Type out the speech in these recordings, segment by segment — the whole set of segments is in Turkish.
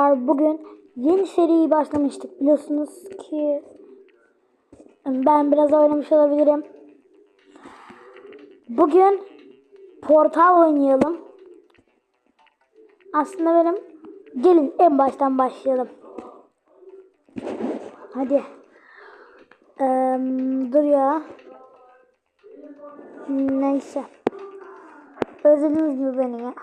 Bugün yeni seriyi başlamıştık. Biliyorsunuz ki ben biraz oynamış olabilirim. Bugün Portal oynayalım. Aslında benim gelin en baştan başlayalım. Hadi. Eee, dur ya. Neyse. Özlediniz gibi beni ya.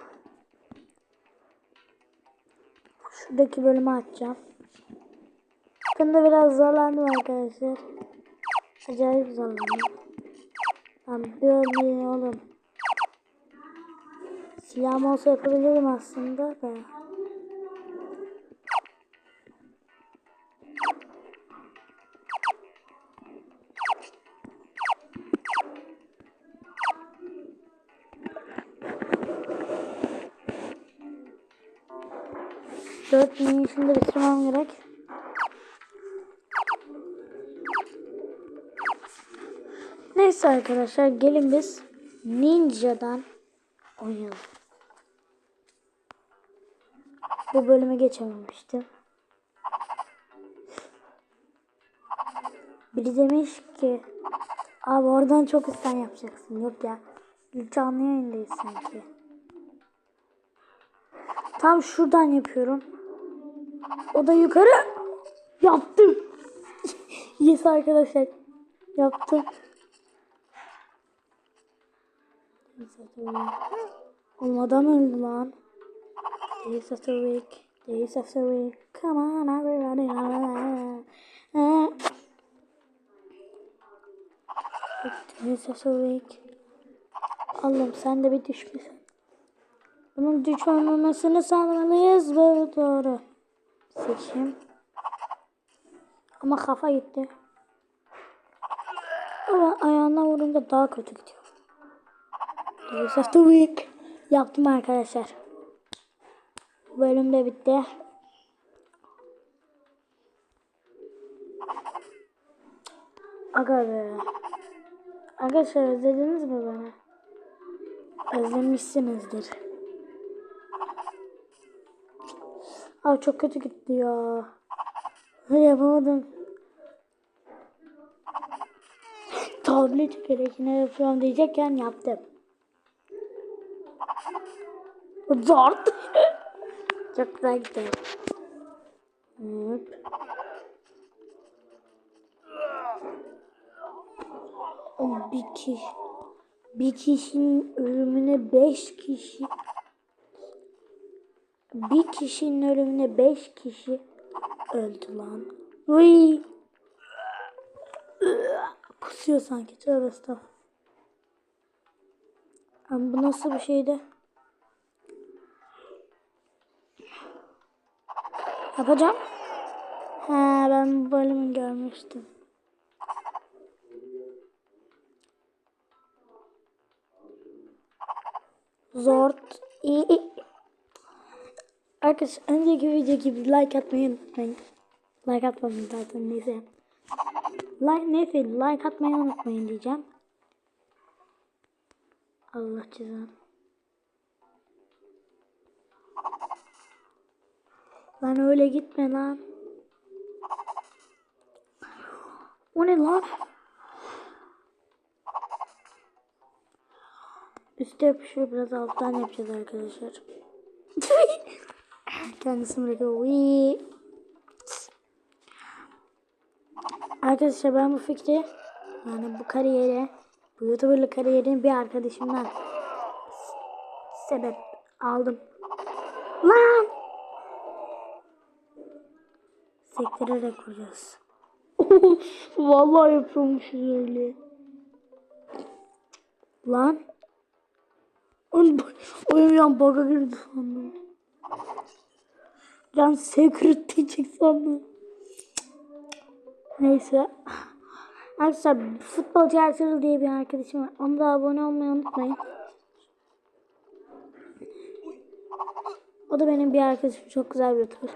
Şuradaki bölümü açacağım. Bunda biraz zorlandım arkadaşlar. Acayip zorlandım. Lan bir örneğin oğlum. Silahım olsa yapabilirim aslında da. Dört minisini de bitirmem gerek. Neyse arkadaşlar gelin biz Ninja'dan oynayalım. Bu bölümü geçememiştim. Biri demiş ki abi oradan çok üstten yapacaksın. Yok ya. Canlı yayındayız sanki. Tam şuradan yapıyorum. O da yukarı. Yaptım. yes arkadaşlar. Yaptım. Oğlum adam öldü lan. Days after week. Days after week. Come on everybody. Days after week. Allah'ım sen de bir düşmesin. Bunun düşmemesini sağlamalıyız böyle doğru. Seçim. Ama kafa gitti. Ama ayağına vurunca daha kötü gidiyor. The week. Yaptım arkadaşlar. Bu bölüm de bitti. Aga be. Arkadaşlar özlediniz mi beni? Özlemişsinizdir. Abi çok kötü gitti ya. Hadi yapamadım. Tablet çekerek yine yapıyorum diyecekken yaptım. Zort. çok güzel gitti. O bir kişi. Bir kişinin ölümüne beş kişi bir kişinin ölümüne beş kişi öldü lan. Uy. Kusuyor sanki. Tövbe estağfurullah. Ama bu nasıl bir şeydi? Yapacağım. Ha ben bu bölümü görmüştüm. Zort. İyi. Arkadaşlar önceki video gibi like atmayı unutmayın. Like atmadım zaten neyse. Like neyse like atmayı unutmayın diyeceğim. Allah cezanı. Lan öyle gitme lan. O ne lan? Üste yapışıyor biraz alttan yapacağız arkadaşlar. Kendisi bırakıyor. Wii. Arkadaşlar ben bu fikri yani bu kariyere bu youtuberlık kariyerini bir arkadaşımdan sebep aldım. Lan! Sektirerek vuracağız. Vallahi yapıyormuşuz öyle. Lan. Oyun, oyun yan bug'a girdi sandım. Can secret diyecek sandım. Neyse. Arkadaşlar futbolcu Ertuğrul diye bir arkadaşım var. Ona da abone olmayı unutmayın. O da benim bir arkadaşım. Çok güzel bir youtuber.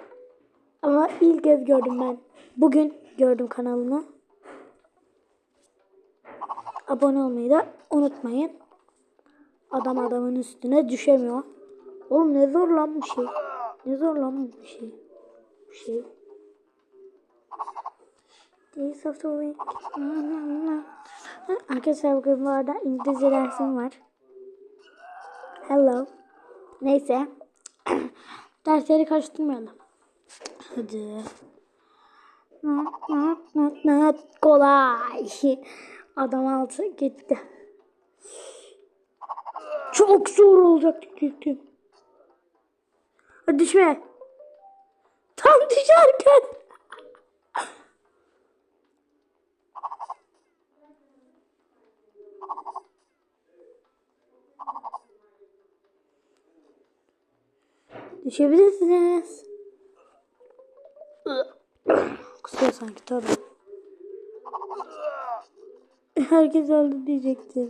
Ama ilk kez gördüm ben. Bugün gördüm kanalını. Abone olmayı da unutmayın. Adam adamın üstüne düşemiyor. Oğlum ne zor lan bu şey. Ne zor lan bu şey. bir şey. Days of the week. Arkadaşlar bugün bu arada İngilizce dersim var. Hello. Neyse. Dersleri karıştırmayalım. Hadi. Not, not, not, not kolay. Adam altı gitti. Çok zor olacak diyecektim. Hadi düşme. Tam düşerken. Düşebilirsiniz. Kusuyor sanki tabii. Herkes öldü diyecekti.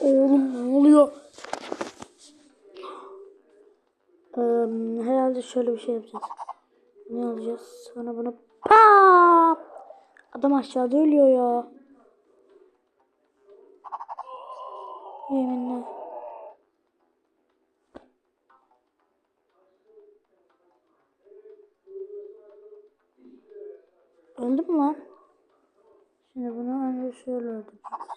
Oğlum ne oluyor? Ee, herhalde şöyle bir şey yapacağız. Ne alacağız? Sonra bunu pap. Adam aşağıda ölüyor ya. Yeminle. Öldü mü lan? Şimdi bunu önce şöyle öldüreceğiz.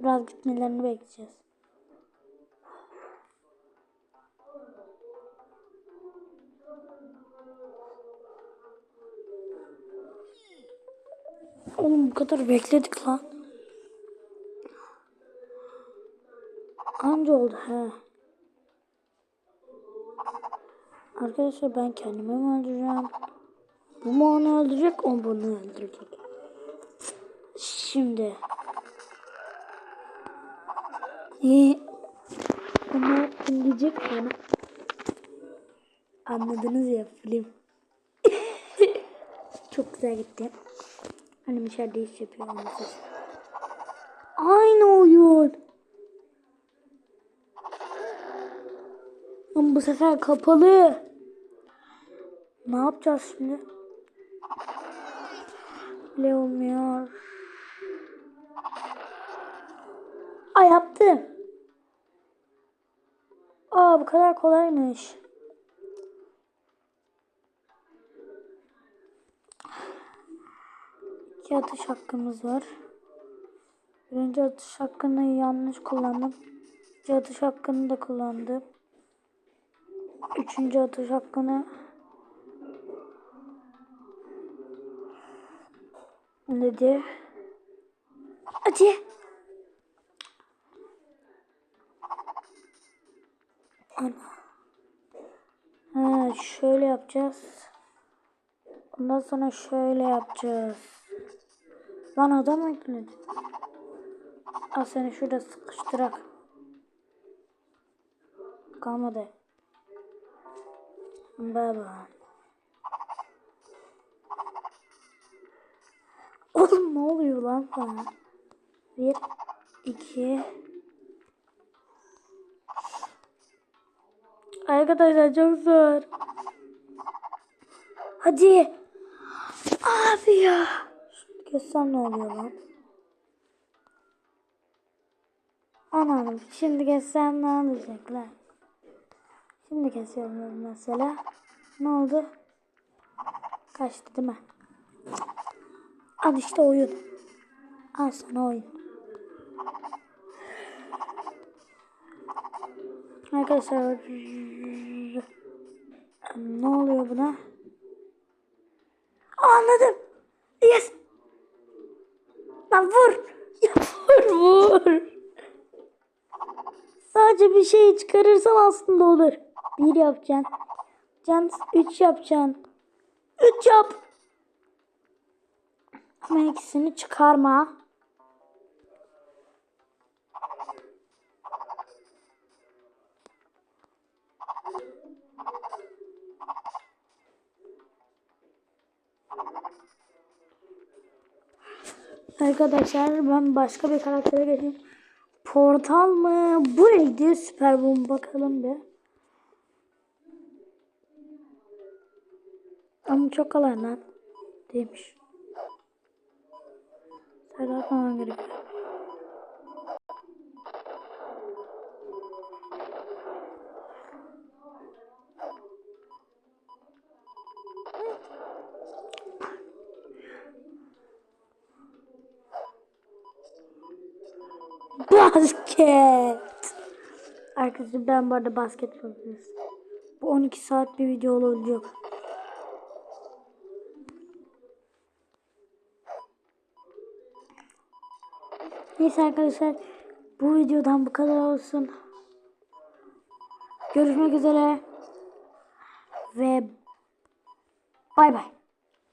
Biraz gitmelerini bekleyeceğiz. Oğlum bu kadar bekledik lan. Anca oldu he. Arkadaşlar ben kendimi mi öldüreceğim? Bu mu onu öldürecek, o bunu öldürecek. Şimdi. İyi. Ama diyecek bana. Anladınız ya film. Çok güzel gitti. Annem içeride iş yapıyor. Aynı oyun. Ama bu sefer kapalı. Ne yapacağız şimdi? Bile olmuyor. Aa yaptım. Aa bu kadar kolaymış. İki atış hakkımız var. Birinci atış hakkını yanlış kullandım. İkinci atış hakkını da kullandım. Üçüncü atış hakkını Hadi. Hadi. Ana. Ha, şöyle yapacağız. Ondan sonra şöyle yapacağız. Lan adam ekledi. Al seni şurada sıkıştırak. Kalmadı. Baba. Oğlum ne oluyor lan sana? Bir, iki. Arkadaşlar çok zor. Hadi. Abi ya. Şimdi kessem ne oluyor lan? Anladım. Şimdi kessem ne olacak lan? Şimdi kesiyorum mesela. Ne oldu? Kaçtı değil mi? Al işte oyun. Al sana oyun. Arkadaşlar ne oluyor buna? Anladım. Yes. Lan vur. Ya vur vur. Sadece bir şey çıkarırsam aslında olur. Bir yapacaksın. Can üç yapacaksın. Üç yap. Ama ikisini çıkarma. Arkadaşlar ben başka bir karaktere geçeyim. Portal mı? Bu neydi? Süper bomba bakalım bir. Ama çok kolay lan. Değilmiş. Serdar falan gerekiyor. Basket. Arkadaşlar ben bu arada basket yapıyoruz. Bu 12 saat bir video olacak. Neyse arkadaşlar bu videodan bu kadar olsun. Görüşmek üzere ve bay bay.